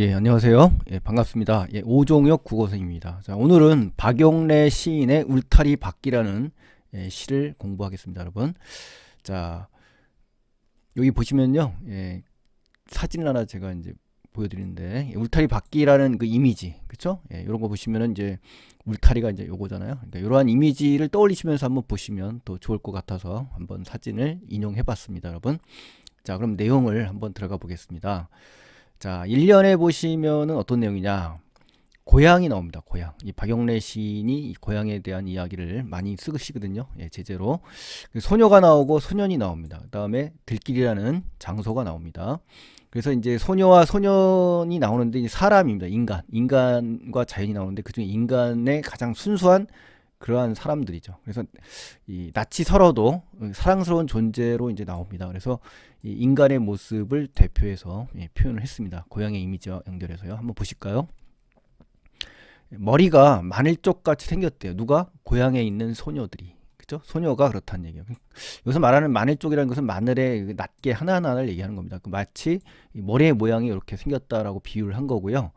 예, 안녕하세요. 예, 반갑습니다. 예, 오종혁 국어선입니다. 자, 오늘은 박용래 시인의 울타리 밖이라는 예, 시를 공부하겠습니다, 여러분. 자, 여기 보시면요. 예, 사진을 하나 제가 이제 보여드리는데, 예, 울타리 밖이라는 그 이미지, 그쵸? 예, 이런 거 보시면은 이제 울타리가 이제 요거잖아요. 그러니까 이러한 이미지를 떠올리시면서 한번 보시면 더 좋을 것 같아서 한번 사진을 인용해 봤습니다, 여러분. 자, 그럼 내용을 한번 들어가 보겠습니다. 자, 1년에 보시면은 어떤 내용이냐. 고향이 나옵니다. 고향. 이 박영래 시인이 이 고향에 대한 이야기를 많이 쓰시거든요. 예, 제재로. 그 소녀가 나오고 소년이 나옵니다. 그 다음에 들길이라는 장소가 나옵니다. 그래서 이제 소녀와 소년이 나오는데 사람입니다. 인간. 인간과 자연이 나오는데 그중에 인간의 가장 순수한 그러한 사람들이죠. 그래서 이 낯이 설어도 사랑스러운 존재로 이제 나옵니다. 그래서 이 인간의 모습을 대표해서 예, 표현을 했습니다. 고향의 이미지와 연결해서요. 한번 보실까요? 머리가 마늘쪽 같이 생겼대요. 누가? 고향에 있는 소녀들이. 그죠? 소녀가 그렇다는 얘기예요. 여기서 말하는 마늘쪽이라는 것은 마늘의 그 낱개 하나하나를 얘기하는 겁니다. 그 마치 머리의 모양이 이렇게 생겼다라고 비유를 한 거고요.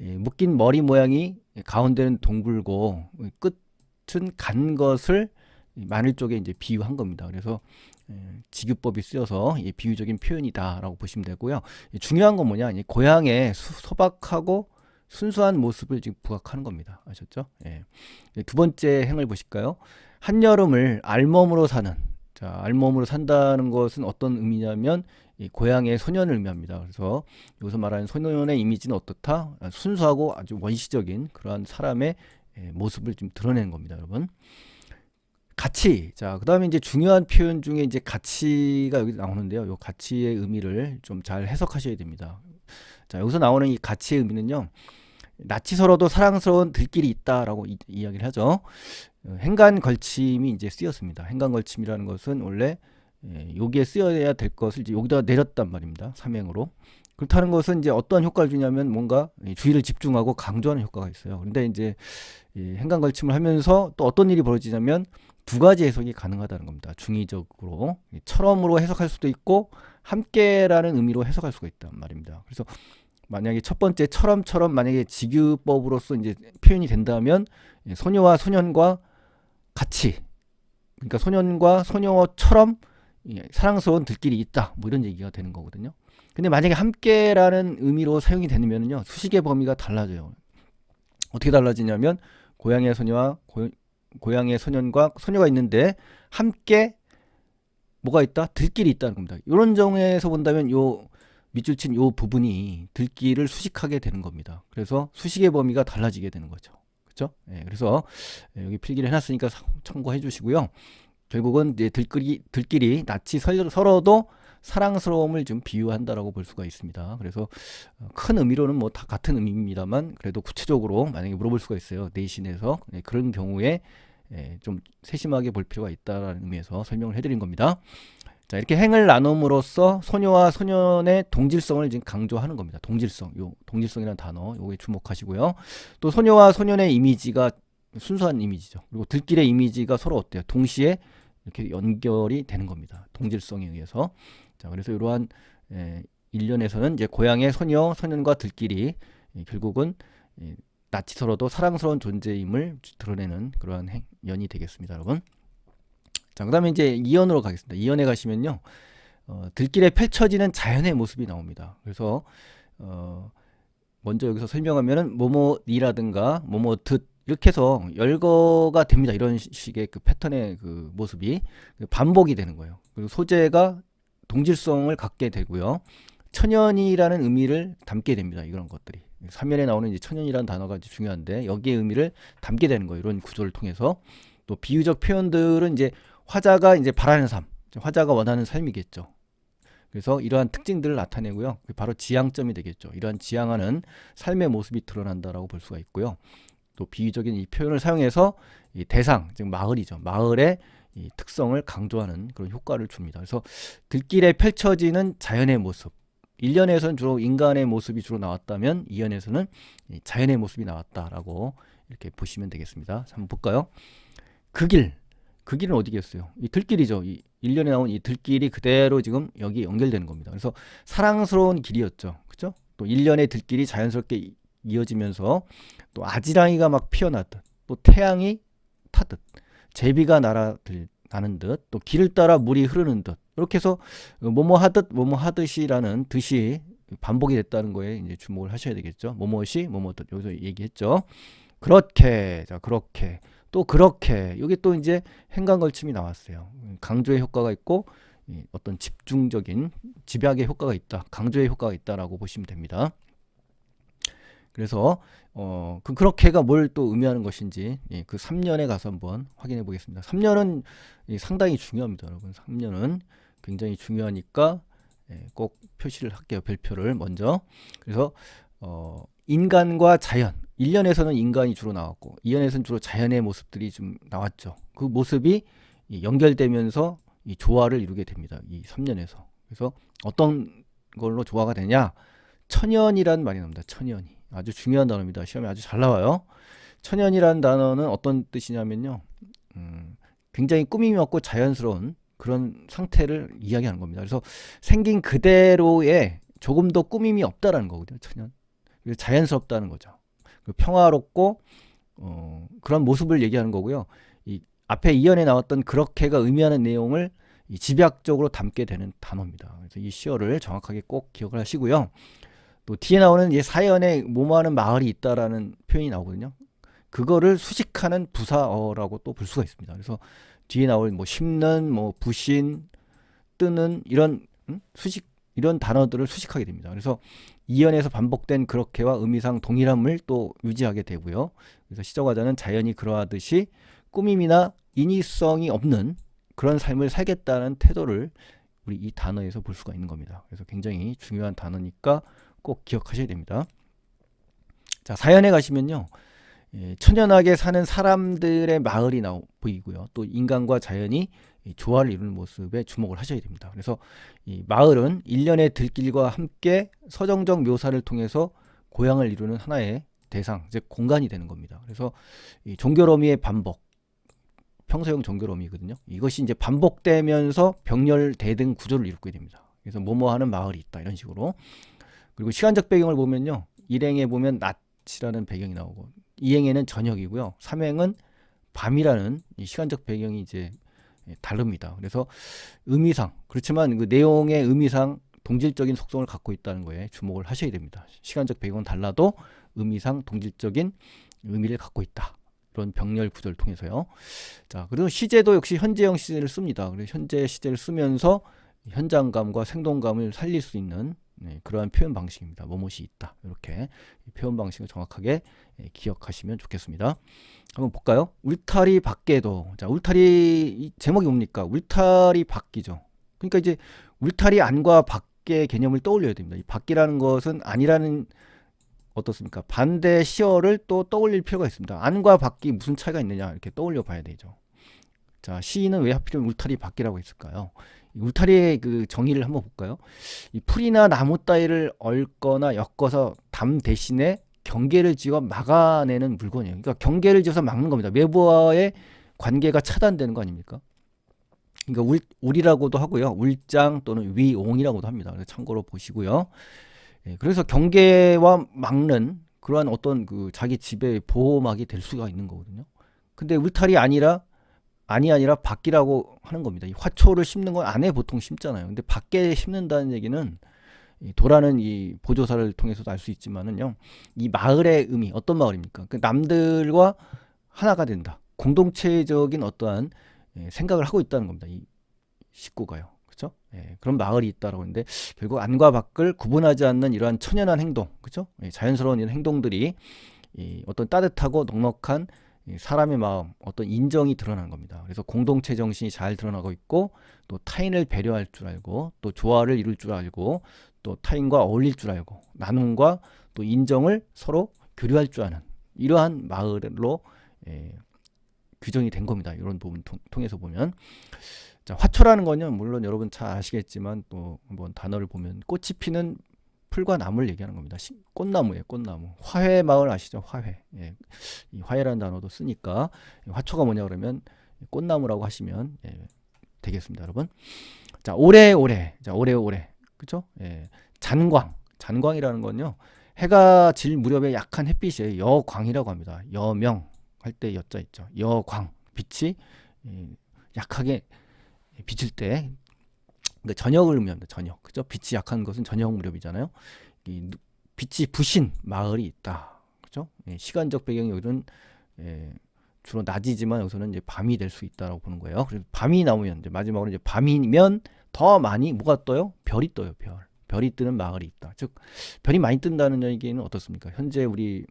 예, 묶인 머리 모양이 가운데는 동글고 끝 은 간 것을 마늘 쪽에 이제 비유한 겁니다. 그래서 예, 직유법이 쓰여서 이 비유적인 표현이다라고 보시면 되고요. 중요한 건 뭐냐? 이 고향의 수, 소박하고 순수한 모습을 지금 부각하는 겁니다. 아셨죠? 예. 두 번째 행을 보실까요? 한여름을 알몸으로 사는. 자, 알몸으로 산다는 것은 어떤 의미냐면 이 고향의 소년을 의미합니다. 그래서 여기서 말하는 소년의 이미지는 어떻다? 순수하고 아주 원시적인 그러한 사람의 예, 모습을 좀 드러내는 겁니다, 여러분. 가치. 자, 그다음에 이제 중요한 표현 중에 이제 가치가 여기 나오는데요. 요 가치의 의미를 좀 잘 해석하셔야 됩니다. 자, 여기서 나오는 이 가치의 의미는요. 낯이 서로도 사랑스러운 들길이 있다라고 이, 이야기를 하죠. 어, 행간 걸침이 이제 쓰였습니다. 행간 걸침이라는 것은 원래 예, 여기에 쓰여야 될 것을 이제 여기다 내렸단 말입니다. 삼행으로. 그렇다는 것은 이제 어떠한 효과를 주냐면 뭔가 주의를 집중하고 강조하는 효과가 있어요. 그런데 이제 행간 걸침을 하면서 또 어떤 일이 벌어지냐면 두 가지 해석이 가능하다는 겁니다. 중의적으로 처럼으로 해석할 수도 있고 함께라는 의미로 해석할 수가 있단 말입니다. 그래서 만약에 첫 번째 처럼처럼 만약에 직유법으로서 이제 표현이 된다면 소녀와 소년과 같이 그러니까 소년과 소녀처럼 사랑스러운 들길이 있다 뭐 이런 얘기가 되는 거거든요. 근데 만약에 함께라는 의미로 사용이 되면은요 수식의 범위가 달라져요. 어떻게 달라지냐면 고향의 소녀와 고, 고향의 소년과 소녀가 있는데 함께 뭐가 있다? 들길이 있다는 겁니다. 이런 정에서 본다면 요 밑줄 친 요 부분이 들길을 수식하게 되는 겁니다. 그래서 수식의 범위가 달라지게 되는 거죠. 그렇죠? 예, 그래서 여기 필기를 해놨으니까 참고해 주시고요. 결국은 이제 들길이 들길이 낯이 서로도 사랑스러움을 좀 비유한다라고 볼 수가 있습니다. 그래서 어, 큰 의미로는 뭐 다 같은 의미입니다만 그래도 구체적으로 만약에 물어볼 수가 있어요. 내신에서 네, 그런 경우에 예, 좀 세심하게 볼 필요가 있다라는 의미에서 설명을 해드린 겁니다. 자 이렇게 행을 나눔으로써 소녀와 소년의 동질성을 지금 강조하는 겁니다. 동질성, 요 동질성이라는 단어, 요게 주목하시고요. 또 소녀와 소년의 이미지가 순수한 이미지죠. 그리고 들길의 이미지가 서로 어때요? 동시에 이렇게 연결이 되는 겁니다. 동질성에 의해서. 자 그래서 이러한 에, 일련에서는 이제 고향의 소녀, 소년과 들길이 에, 결국은 에, 낯이 서로도 사랑스러운 존재임을 드러내는 그러한 행, 연이 되겠습니다, 여러분. 자, 그 다음에 이제 이연으로 가겠습니다. 이연에 가시면요, 어, 들길에 펼쳐지는 자연의 모습이 나옵니다. 그래서, 어, 먼저 여기서 설명하면은, 뭐뭐니라든가, 뭐뭐듣, 이렇게 해서 열거가 됩니다. 이런 식의 그 패턴의 그 모습이 그 반복이 되는 거예요. 그리고 소재가 동질성을 갖게 되고요. 천연이라는 의미를 담게 됩니다. 이런 것들이. 3면에 나오는 이제 천연이라는 단어가 중요한데 여기에 의미를 담게 되는 거예요. 이런 구조를 통해서 또 비유적 표현들은 이제 화자가 이제 바라는 삶, 화자가 원하는 삶이겠죠. 그래서 이러한 특징들을 나타내고요. 바로 지향점이 되겠죠. 이러한 지향하는 삶의 모습이 드러난다라고 볼 수가 있고요. 또 비유적인 이 표현을 사용해서 이 대상, 즉 마을이죠. 마을의 이 특성을 강조하는 그런 효과를 줍니다. 그래서 들길에 펼쳐지는 자연의 모습, 1년에서는 주로 인간의 모습이 주로 나왔다면 2년에서는 자연의 모습이 나왔다라고 이렇게 보시면 되겠습니다. 한번 볼까요? 그 길, 그 길은 어디겠어요? 이 들길이죠. 이 1년에 나온 이 들길이 그대로 지금 여기 연결되는 겁니다. 그래서 사랑스러운 길이었죠. 그죠? 또 1년의 들길이 자연스럽게 이- 이어지면서 또 아지랑이가 막 피어나듯 또 태양이 타듯 제비가 날아들 나는 듯 또 길을 따라 물이 흐르는 듯 이렇게 해서 뭐뭐 하듯 뭐뭐 하듯이라는 듯이 반복이 됐다는 거에 이제 주목을 하셔야 되겠죠. 뭐뭐시 뭐뭐듯 여기서 얘기했죠. 그렇게 자 그렇게 또 그렇게 여기 또 이제 행간 걸침이 나왔어요. 강조의 효과가 있고 이 어떤 집중적인 집약의 효과가 있다. 강조의 효과가 있다라고 보시면 됩니다. 그래서 어, 그 그렇게가 뭘 또 의미하는 것인지 예, 그 3년에 가서 한번 확인해 보겠습니다. 3년은 상당히 중요합니다, 여러분. 3년은 굉장히 중요하니까 예, 꼭 표시를 할게요. 별표를 먼저. 그래서 어, 인간과 자연. 1년에서는 인간이 주로 나왔고 2년에서는 주로 자연의 모습들이 좀 나왔죠. 그 모습이 이 연결되면서 이 조화를 이루게 됩니다. 이 3년에서. 그래서 어떤 걸로 조화가 되냐? 천연이란 말이 나옵니다. 천연이. 아주 중요한 단어입니다. 시험에 아주 잘 나와요. 천연이라는 단어는 어떤 뜻이냐면요. 음, 굉장히 꾸밈이 없고 자연스러운 그런 상태를 이야기하는 겁니다. 그래서 생긴 그대로의 조금 더 꾸밈이 없다라는 거거든요. 천연. 자연스럽다는 거죠. 그 평화롭고 어, 그런 모습을 얘기하는 거고요. 이 앞에 이연에 나왔던 그렇게가 의미하는 내용을 이 집약적으로 담게 되는 단어입니다. 그래서 이 시어를 정확하게 꼭 기억을 하시고요. 또 뒤에 나오는 이 사연에 뭐뭐하는 마을이 있다라는 표현이 나오거든요. 그거를 수식하는 부사어라고 또 볼 수가 있습니다. 그래서 뒤에 나올 뭐 심는, 뭐 부신, 뜨는 이런 음? 수식 이런 단어들을 수식하게 됩니다. 그래서 이연에서 반복된 그렇게와 의미상 동일함을 또 유지하게 되고요. 그래서 시적화자는 자연이 그러하듯이 꾸밈이나 인위성이 없는 그런 삶을 살겠다는 태도를 우리 이 단어에서 볼 수가 있는 겁니다. 그래서 굉장히 중요한 단어니까 꼭 기억하셔야 됩니다. 자, 사연에 가시면요. 예, 천연하게 사는 사람들의 마을이 나오, 보이고요. 또 인간과 자연이 이 조화를 이루는 모습에 주목을 하셔야 됩니다. 그래서 이 마을은 일련의 들길과 함께 서정적 묘사를 통해서 고향을 이루는 하나의 대상, 즉 공간이 되는 겁니다. 그래서 이 종교로미의 반복, 평소형 종교로미거든요. 이것이 이제 반복되면서 병렬 대등 구조를 이루게 됩니다. 그래서 뭐뭐하는 마을이 있다 이런 식으로. 그리고 시간적 배경을 보면요. 일행에 보면 낮이라는 배경이 나오고 이행에는 저녁이고요. 삼행은 밤이라는 이 시간적 배경이 이제 다릅니다. 그래서 의미상 그렇지만 그 내용의 의미상 동질적인 속성을 갖고 있다는 거에 주목을 하셔야 됩니다. 시간적 배경은 달라도 의미상 동질적인 의미를 갖고 있다. 이런 병렬 구조를 통해서요. 자, 그리고 시제도 역시 현재형 시제를 씁니다. 그래서 현재 시제를 쓰면서 현장감과 생동감을 살릴 수 있는 네, 그러한 표현 방식입니다. 뭐뭇이 있다. 이렇게 표현 방식을 정확하게 예, 기억하시면 좋겠습니다. 한번 볼까요? 울타리 밖에도 자 울타리 이 제목이 뭡니까? 울타리 밖이죠. 그러니까 이제 울타리 안과 밖의 개념을 떠올려야 됩니다. 이 밖이라는 것은 아니라는 어떻습니까? 반대 시어를 또 떠올릴 필요가 있습니다. 안과 밖이 무슨 차이가 있느냐 이렇게 떠올려 봐야 되죠. 자 시인은 왜 하필 울타리 밖이라고 했을까요? 이 울타리의 그 정의를 한번 볼까요? 이 풀이나 나무 따위를 얽거나 엮어서 담 대신에 경계를 지어 막아내는 물건이에요. 그러니까 경계를 지어서 막는 겁니다. 외부와의 관계가 차단되는 거 아닙니까? 그러니까 울, 울이라고도 하고요. 울장 또는 위옹이라고도 합니다. 참고로 보시고요. 예, 그래서 경계와 막는 그러한 어떤 그 자기 집의 보호막이 될 수가 있는 거거든요. 근데 울타리 아니라 아니 아니라 밖이라고 하는 겁니다. 이 화초를 심는 건 안에 보통 심잖아요. 근데 밖에 심는다는 얘기는 이 도라는 이 보조사를 통해서도 알 수 있지만은요. 이 마을의 의미 어떤 마을입니까? 그 남들과 하나가 된다. 공동체적인 어떠한 예, 생각을 하고 있다는 겁니다. 이 식구가요. 그렇죠? 예, 그런 마을이 있다라고 하는데 결국 안과 밖을 구분하지 않는 이러한 천연한 행동, 그렇죠? 예, 자연스러운 이런 행동들이 이 어떤 따뜻하고 넉넉한 이 사람의 마음, 어떤 인정이 드러나는 겁니다. 그래서 공동체 정신이 잘 드러나고 있고 또 타인을 배려할 줄 알고 또 조화를 이룰 줄 알고 또 타인과 어울릴 줄 알고 나눔과 또 인정을 서로 교류할 줄 아는 이러한 마을로 예, 규정이 된 겁니다. 이런 부분 통, 통해서 보면 자, 화초라는 거는 물론 여러분 잘 아시겠지만 또 한번 단어를 보면 꽃이 피는 풀과 나무를 얘기하는 겁니다. 시- 꽃나무예요, 꽃나무. 화훼 마을 아시죠? 화훼. 예. 이 화훼라는 단어도 쓰니까 화초가 뭐냐 그러면 꽃나무라고 하시면 예, 되겠습니다, 여러분. 자, 오래오래. 자, 오래오래. 그죠? 예. 잔광. 잔광이라는 건요. 해가 질 무렵에 약한 햇빛이에요. 여광이라고 합니다. 여명 할 때 여자 있죠. 여광 빛이 예, 약하게 비칠 때 그 저녁을 의미합니다. 저녁 그죠? 빛이 약한 것은 저녁 무렵이잖아요. 이 누- 빛이 부신 마을이 있다. 그죠? 예, 시간적 배경이 여기는 예, 주로 낮이지만 여기서는 이제 밤이 될 수 있다라고 보는 거예요. 그래서 밤이 나오면 이제 마지막으로 이제 밤이면 더 많이 뭐가 떠요? 별이 떠요. 별. 별이 뜨는 마을이 있다. 즉 별이 많이 뜬다는 얘기는 어떻습니까? 현재 우리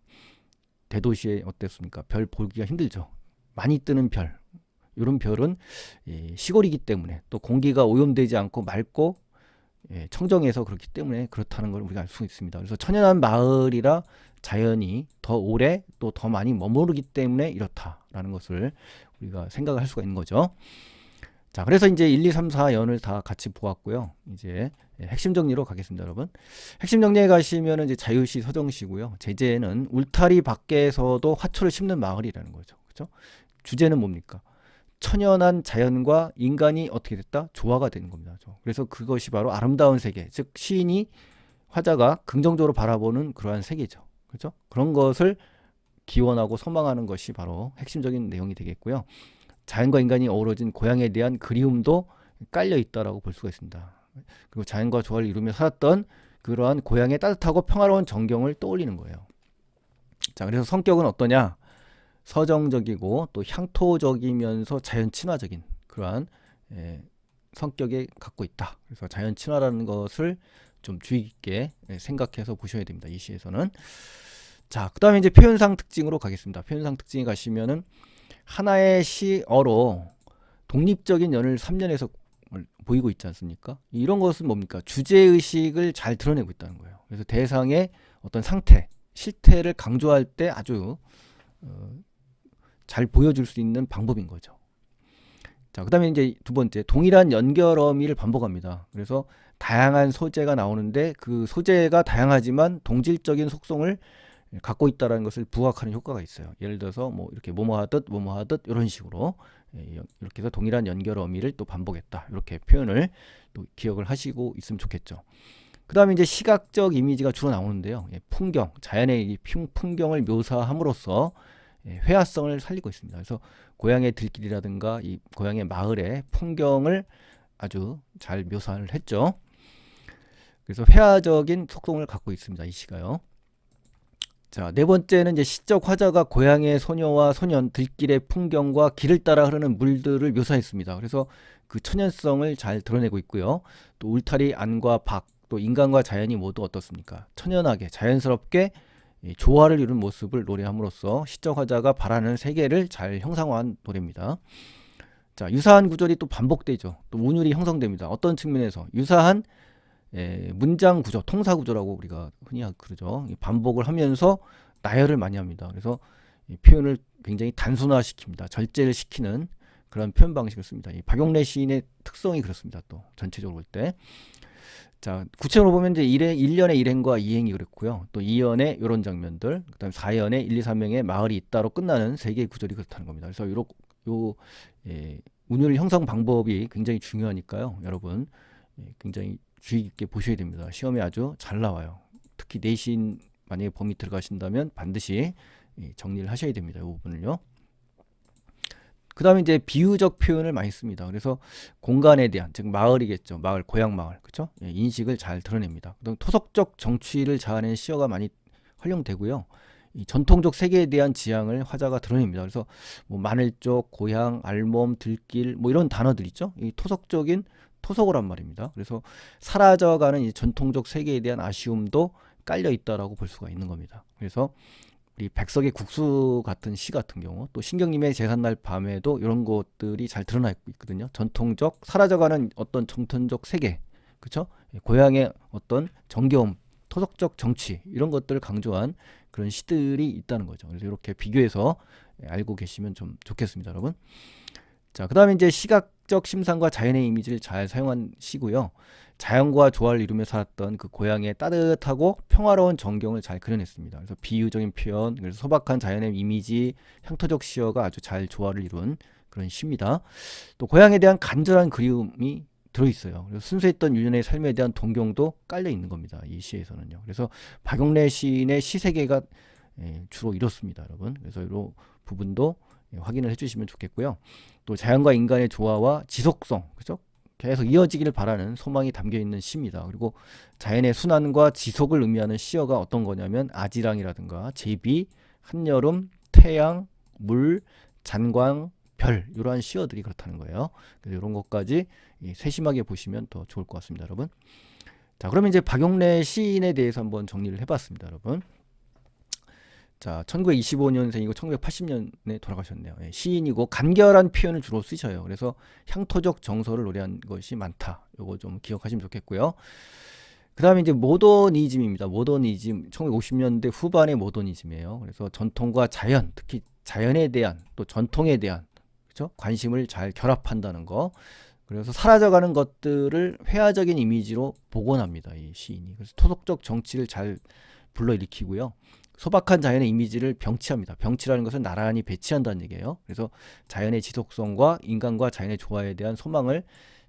대도시에 어땠습니까? 별 보기가 힘들죠. 많이 뜨는 별. 이런 별은 예, 시골이기 때문에 또 공기가 오염되지 않고 맑고 예, 청정해서 그렇기 때문에 그렇다는 걸 우리가 알 수 있습니다. 그래서 천연한 마을이라 자연이 더 오래 또 더 많이 머무르기 때문에 이렇다라는 것을 우리가 생각을 할 수가 있는 거죠. 자, 그래서 이제 1, 2, 3, 4연을 다 같이 보았고요. 이제 예, 핵심 정리로 가겠습니다, 여러분. 핵심 정리에 가시면은 이제 자유시 서정시고요. 제재는 울타리 밖에서도 화초를 심는 마을이라는 거죠. 그렇죠? 주제는 뭡니까? 천연한 자연과 인간이 어떻게 됐다? 조화가 되는 겁니다. 그래서 그것이 바로 아름다운 세계, 즉 시인이 화자가 긍정적으로 바라보는 그러한 세계죠. 그렇죠? 그런 것을 기원하고 소망하는 것이 바로 핵심적인 내용이 되겠고요. 자연과 인간이 어우러진 고향에 대한 그리움도 깔려 있다라고 볼 수가 있습니다. 그리고 자연과 조화를 이루며 살았던 그러한 고향의 따뜻하고 평화로운 정경을 떠올리는 거예요. 자, 그래서 성격은 어떠냐? 서정적이고 또 향토적이면서 자연 친화적인 그러한 예, 성격에 갖고 있다. 그래서 자연 친화라는 것을 좀 주의 깊게 예, 생각해서 보셔야 됩니다. 이 시에서는. 자, 그 다음에 이제 표현상 특징으로 가겠습니다. 표현상 특징에 가시면은 하나의 시어로 독립적인 연을 3년에서 보이고 있지 않습니까? 이런 것은 뭡니까? 주제 의식을 잘 드러내고 있다는 거예요. 그래서 대상의 어떤 상태, 실태를 강조할 때 아주 어, 잘 보여줄 수 있는 방법인 거죠. 자, 그 다음에 이제 두 번째, 동일한 연결 어미를 반복합니다. 그래서 다양한 소재가 나오는데 그 소재가 다양하지만 동질적인 속성을 갖고 있다라는 것을 부각하는 효과가 있어요. 예를 들어서 뭐 이렇게 뭐뭐 하듯 뭐뭐 하듯 이런 식으로 예, 이렇게 해서 동일한 연결 어미를 또 반복했다. 이렇게 표현을 또 기억을 하시고 있으면 좋겠죠. 그 다음에 이제 시각적 이미지가 주로 나오는데요. 예, 풍경, 자연의 풍경을 묘사함으로써 예, 회화성을 살리고 있습니다. 그래서 고향의 들길이라든가 이 고향의 마을의 풍경을 아주 잘 묘사를 했죠. 그래서 회화적인 속성을 갖고 있습니다. 이 시가요. 자, 네 번째는 이제 시적 화자가 고향의 소녀와 소년, 들길의 풍경과 길을 따라 흐르는 물들을 묘사했습니다. 그래서 그 천연성을 잘 드러내고 있고요. 또 울타리 안과 밖, 또 인간과 자연이 모두 어떻습니까? 천연하게, 자연스럽게 이 조화를 이룬 모습을 노래함으로써 시적 화자가 바라는 세계를 잘 형상화한 노래입니다. 자, 유사한 구절이 또 반복되죠. 또 운율이 형성됩니다. 어떤 측면에서 유사한 예, 문장 구조, 통사 구조라고 우리가 흔히 그러죠. 이 반복을 하면서 나열을 많이 합니다. 그래서 이 표현을 굉장히 단순화시킵니다. 절제를 시키는 그런 표현 방식을 씁니다. 이 박용래 시인의 특성이 그렇습니다. 또 전체적으로 볼 때. 자, 구체적으로 보면 이제 1회, 1년의 일행과 이행이 그랬고요. 또 2연의 이런 장면들, 그다음에 4연의 1, 2, 3명의 마을이 있다로 끝나는 세 개의 구절이 그렇다는 겁니다. 그래서 요러, 요 예, 운율 형성 방법이 굉장히 중요하니까요. 여러분 예, 굉장히 주의 깊게 보셔야 됩니다. 시험에 아주 잘 나와요. 특히 내신 만약에 범위 들어가신다면 반드시 예, 정리를 하셔야 됩니다. 이 부분을요. 그 다음에 이제 비유적 표현을 많이 씁니다. 그래서 공간에 대한, 즉, 마을이겠죠. 마을, 고향 마을. 그쵸? 예, 인식을 잘 드러냅니다. 그다음 토속적 정취를 자아낸 시어가 많이 활용되고요. 이 전통적 세계에 대한 지향을 화자가 드러냅니다. 그래서 뭐 마늘쪽, 고향, 알몸, 들길, 뭐 이런 단어들 있죠. 이 토속적인 토속어란 말입니다. 그래서 사라져가는 이 전통적 세계에 대한 아쉬움도 깔려 있다라고 볼 수가 있는 겁니다. 그래서 우리 백석의 국수 같은 시 같은 경우 또 신경님의 제삿날 밤에도 이런 것들이 잘 드러나 있거든요. 전통적 사라져가는 어떤 정통적 세계, 그렇죠? 고향의 어떤 정겨움, 토속적 정치 이런 것들을 강조한 그런 시들이 있다는 거죠. 그래서 이렇게 비교해서 알고 계시면 좀 좋겠습니다, 여러분. 자, 그다음에 이제 시각 적 심상과 자연의 이미지를 잘 사용한 시고요. 자연과 조화를 이루며 살았던 그 고향의 따뜻하고 평화로운 전경을 잘 그려냈습니다. 그래서 비유적인 표현, 그래서 소박한 자연의 이미지, 향토적 시어가 아주 잘 조화를 이룬 그런 시입니다. 또 고향에 대한 간절한 그리움이 들어있어요. 그래서 순수했던 유년의 삶에 대한 동경도 깔려 있는 겁니다. 이 시에서는요. 그래서 박용래 시인의 시 세계가 예, 주로 이렇습니다, 여러분. 그래서 이 부분도 예, 확인을 해주시면 좋겠고요. 또 자연과 인간의 조화와 지속성, 그죠? 계속 이어지기를 바라는 소망이 담겨 있는 시입니다. 그리고 자연의 순환과 지속을 의미하는 시어가 어떤 거냐면 아지랑이라든가 제비, 한여름, 태양, 물, 잔광, 별 이러한 시어들이 그렇다는 거예요. 그래서 이런 것까지 세심하게 보시면 더 좋을 것 같습니다, 여러분. 자, 그러면 이제 박용래 시인에 대해서 한번 정리를 해봤습니다, 여러분. 자, 1925년생이고 1980년에 돌아가셨네요. 예, 시인이고 간결한 표현을 주로 쓰셔요. 그래서 향토적 정서를 노래한 것이 많다. 요거 좀 기억하시면 좋겠고요. 그 다음에 이제 모더니즘입니다. 모더니즘, 1950년대 후반의 모더니즘이에요. 그래서 전통과 자연, 특히 자연에 대한 또 전통에 대한 그죠? 관심을 잘 결합한다는 거. 그래서 사라져가는 것들을 회화적인 이미지로 복원합니다. 이 시인이. 그래서 토속적 정치를 잘 불러일으키고요. 소박한 자연의 이미지를 병치합니다. 병치라는 것은 나란히 배치한다는 얘기예요. 그래서 자연의 지속성과 인간과 자연의 조화에 대한 소망을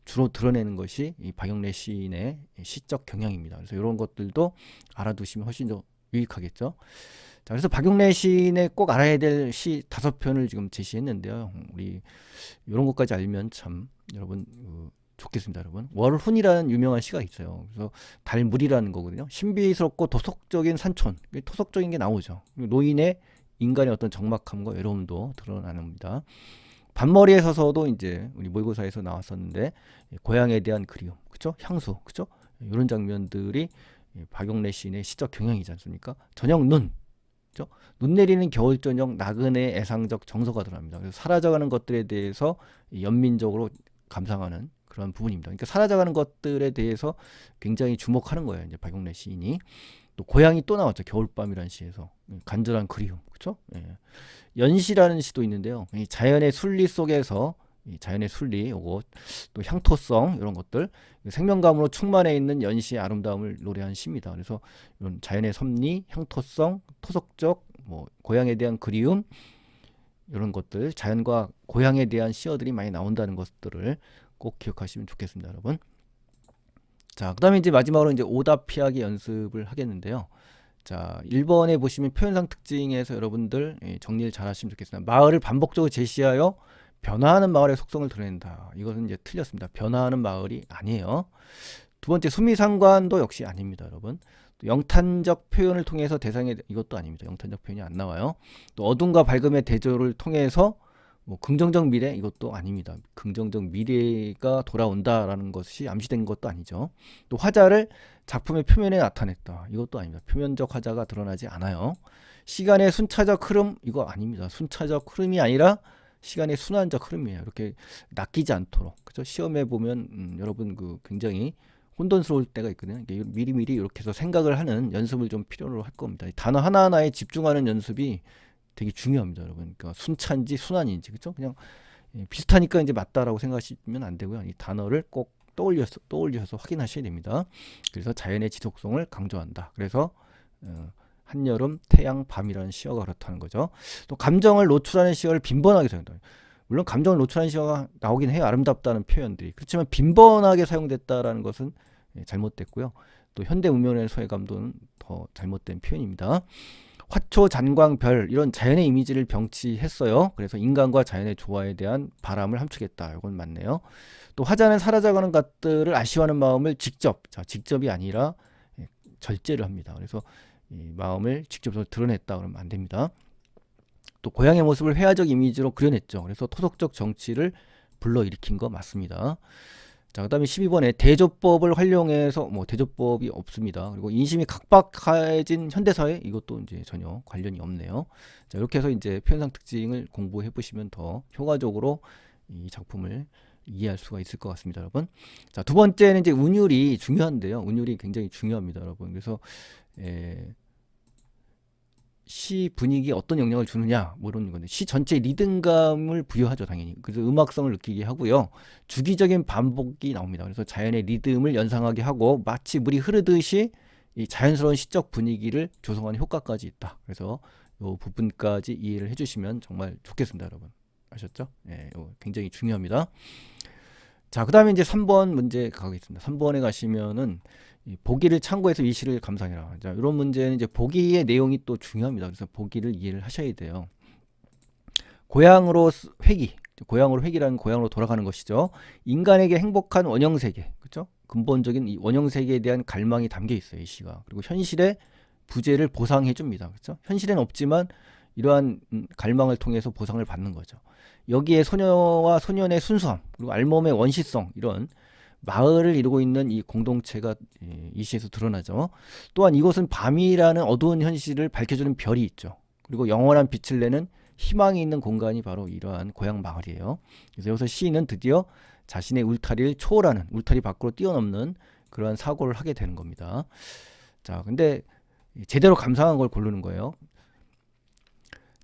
주로 드러내는 것이 이 박영래 시인의 시적 경향입니다. 그래서 이런 것들도 알아두시면 훨씬 더 유익하겠죠. 자, 그래서 박용래 시인의 꼭 알아야 될 시 다섯 편을 지금 제시했는데요. 우리 이런 것까지 알면 참 여러분 어, 좋겠습니다, 여러분. 월훈이라는 유명한 시가 있어요. 그래서 달물이라는 거거든요. 신비스럽고 도속적인 산촌, 토속적인 게 나오죠. 노인의 인간의 어떤 적막함과 외로움도 드러나는겁니다. 반머리에 서서도 이제 우리 모의고사에서 나왔었는데 고향에 대한 그리움, 그죠? 향수, 그죠? 이런 장면들이 박용래 시인의 시적 경향이지 않습니까? 저녁 눈, 그죠? 눈 내리는 겨울 저녁 나그네 애상적 정서가 들어갑니다. 그래서 사라져가는 것들에 대해서 연민적으로 감상하는 그런 부분입니다. 그러니까 사라져가는 것들에 대해서 굉장히 주목하는 거예요. 이제 박용래 시인이 또 고향이 또 나왔죠. 겨울밤이라는 시에서 간절한 그리움, 그렇죠? 예. 연시라는 시도 있는데요. 이 자연의 순리 속에서 이 자연의 순리, 요거 또 향토성 이런 것들 생명감으로 충만해 있는 연시의 아름다움을 노래한 시입니다. 그래서 이런 자연의 섭리, 향토성, 토속적, 뭐 고향에 대한 그리움 이런 것들, 자연과 고향에 대한 시어들이 많이 나온다는 것들을 꼭 기억하시면 좋겠습니다, 여러분. 자, 그 다음에 이제 마지막으로 이제 오답 피하기 연습을 하겠는데요. 자, 1번에 보시면 표현상 특징에서 여러분들 예, 정리를 잘 하시면 좋겠습니다. 마을을 반복적으로 제시하여 변화하는 마을의 속성을 드러낸다. 이것은 이제 틀렸습니다. 변화하는 마을이 아니에요. 두 번째, 수미상관도 역시 아닙니다, 여러분. 영탄적 표현을 통해서 대상에 이것도 아닙니다. 영탄적 표현이 안 나와요. 또 어둠과 밝음의 대조를 통해서 뭐 긍정적 미래 이것도 아닙니다. 긍정적 미래가 돌아온다라는 것이 암시된 것도 아니죠. 또 화자를 작품의 표면에 나타냈다. 이것도 아닙니다. 표면적 화자가 드러나지 않아요. 시간의 순차적 흐름 이거 아닙니다. 순차적 흐름이 아니라 시간의 순환적 흐름이에요. 이렇게 낚이지 않도록 그죠? 시험에 보면 음, 여러분 그 굉장히 혼돈스러울 때가 있거든요. 미리미리 이렇게 해서 생각을 하는 연습을 좀 필요로 할 겁니다. 단어 하나하나에 집중하는 연습이 되게 중요합니다, 여러분. 그러니까 순차인지 순환인지 그죠? 그냥 예, 비슷하니까 이제 맞다라고 생각하시면 안 되고요. 이 단어를 꼭 떠올려서 떠올려서 확인하셔야 됩니다. 그래서 자연의 지속성을 강조한다. 그래서 어, 한여름, 태양, 밤이라는 시어가 그렇다는 거죠. 또 감정을 노출하는 시어를 빈번하게 사용한다. 물론 감정을 노출하는 시어가 나오긴 해요. 아름답다는 표현들이. 그렇지만 빈번하게 사용됐다라는 것은 예, 잘못됐고요. 또 현대 문명의 소외감도는 더 잘못된 표현입니다. 화초, 잔광, 별 이런 자연의 이미지를 병치했어요. 그래서 인간과 자연의 조화에 대한 바람을 함축했다. 이건 맞네요. 또 화자는 사라져가는 것들을 아쉬워하는 마음을 직접, 자, 직접이 아니라 예, 절제를 합니다. 그래서 이 마음을 직접 드러냈다 그러면 안 됩니다. 또 고향의 모습을 회화적 이미지로 그려냈죠. 그래서 토속적 정치를 불러일으킨 거 맞습니다. 자, 그다음에 12번에 대조법을 활용해서 뭐 대조법이 없습니다. 그리고 인심이 각박해진 현대 사회 이것도 이제 전혀 관련이 없네요. 자, 이렇게 해서 이제 표현상 특징을 공부해 보시면 더 효과적으로 이 작품을 이해할 수가 있을 것 같습니다, 여러분. 자, 두 번째는 이제 운율이 중요한데요. 운율이 굉장히 중요합니다, 여러분. 그래서 에, 시 분위기에 어떤 영향을 주느냐 뭐 이런 건데 시 전체 리듬감을 부여하죠 당연히. 그래서 음악성을 느끼게 하고요. 주기적인 반복이 나옵니다. 그래서 자연의 리듬을 연상하게 하고 마치 물이 흐르듯이 이 자연스러운 시적 분위기를 조성하는 효과까지 있다. 그래서 이 부분까지 이해를 해주시면 정말 좋겠습니다 여러분. 아셨죠? 예, 굉장히 중요합니다 자, 그 다음에 이제 3번 문제 가겠습니다. 3번에 가시면은 이 보기를 참고해서 이 시를 감상해라. 자, 이런 문제는 이제 보기의 내용이 또 중요합니다. 그래서 보기를 이해를 하셔야 돼요. 고향으로 스- 회귀, 고향으로 회귀라는 고향으로 돌아가는 것이죠. 인간에게 행복한 원형 세계, 그렇죠? 근본적인 이 원형 세계에 대한 갈망이 담겨 있어요, 이 시가. 그리고 현실의 부재를 보상해 줍니다. 그렇죠? 현실에는 없지만 이러한 음, 갈망을 통해서 보상을 받는 거죠. 여기에 소녀와 소년의 순수함, 그리고 알몸의 원시성 이런 마을을 이루고 있는 이 공동체가 예, 이 시에서 드러나죠. 또한 이곳은 밤이라는 어두운 현실을 밝혀주는 별이 있죠. 그리고 영원한 빛을 내는 희망이 있는 공간이 바로 이러한 고향 마을이에요. 그래서 여기서 시인은 드디어 자신의 울타리를 초월하는 울타리 밖으로 뛰어넘는 그러한 사고를 하게 되는 겁니다. 자, 근데 제대로 감상한 걸 고르는 거예요.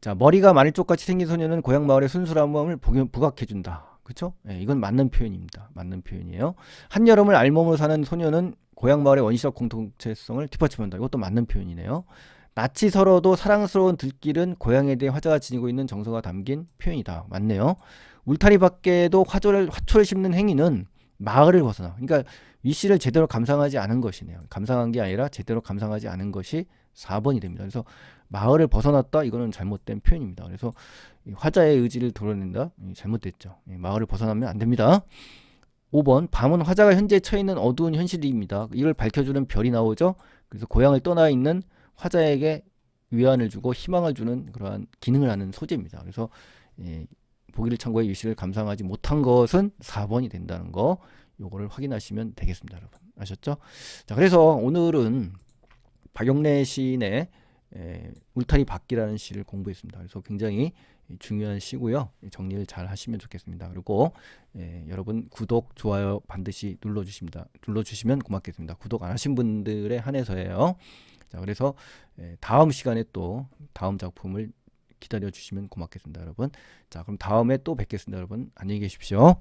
자, 머리가 마늘쪽같이 생긴 소녀는 고향 마을의 순수함을 부- 부각해준다. 그렇죠? 예, 이건 맞는 표현입니다. 맞는 표현이에요. 한여름을 알몸으로 사는 소녀는 고향 마을의 원시적 공동체성을 뒷받침한다. 이것도 맞는 표현이네요. 낯이 서러도 사랑스러운 들길은 고향에 대해 화자가 지니고 있는 정서가 담긴 표현이다. 맞네요. 울타리 밖에도 화초를, 화초를 심는 행위는 마을을 벗어나. 그러니까 위시를 제대로 감상하지 않은 것이네요. 감상한 게 아니라 제대로 감상하지 않은 것이 4번이 됩니다. 그래서 마을을 벗어났다 이거는 잘못된 표현입니다. 그래서 이 화자의 의지를 드러낸다 이 잘못됐죠. 이 마을을 벗어나면 안 됩니다. 5번 밤은 화자가 현재 처해 있는 어두운 현실입니다. 이걸 밝혀주는 별이 나오죠. 그래서 고향을 떠나 있는 화자에게 위안을 주고 희망을 주는 그러한 기능을 하는 소재입니다. 그래서 예, 보기를 참고해 유시를 감상하지 못한 것은 4번이 된다는 거 요거를 확인하시면 되겠습니다, 여러분. 아셨죠? 자, 그래서 오늘은 박영래 시인의 에, 울타리 밖이라는 시를 공부했습니다. 그래서 굉장히 중요한 시고요. 정리를 잘 하시면 좋겠습니다. 그리고 예, 여러분 구독, 좋아요 반드시 눌러주십니다. 눌러주시면 고맙겠습니다. 구독 안 하신 분들에 한해서예요. 자, 그래서 예, 다음 시간에 또 다음 작품을 기다려 주시면 고맙겠습니다, 여러분. 자, 그럼 다음에 또 뵙겠습니다, 여러분. 안녕히 계십시오.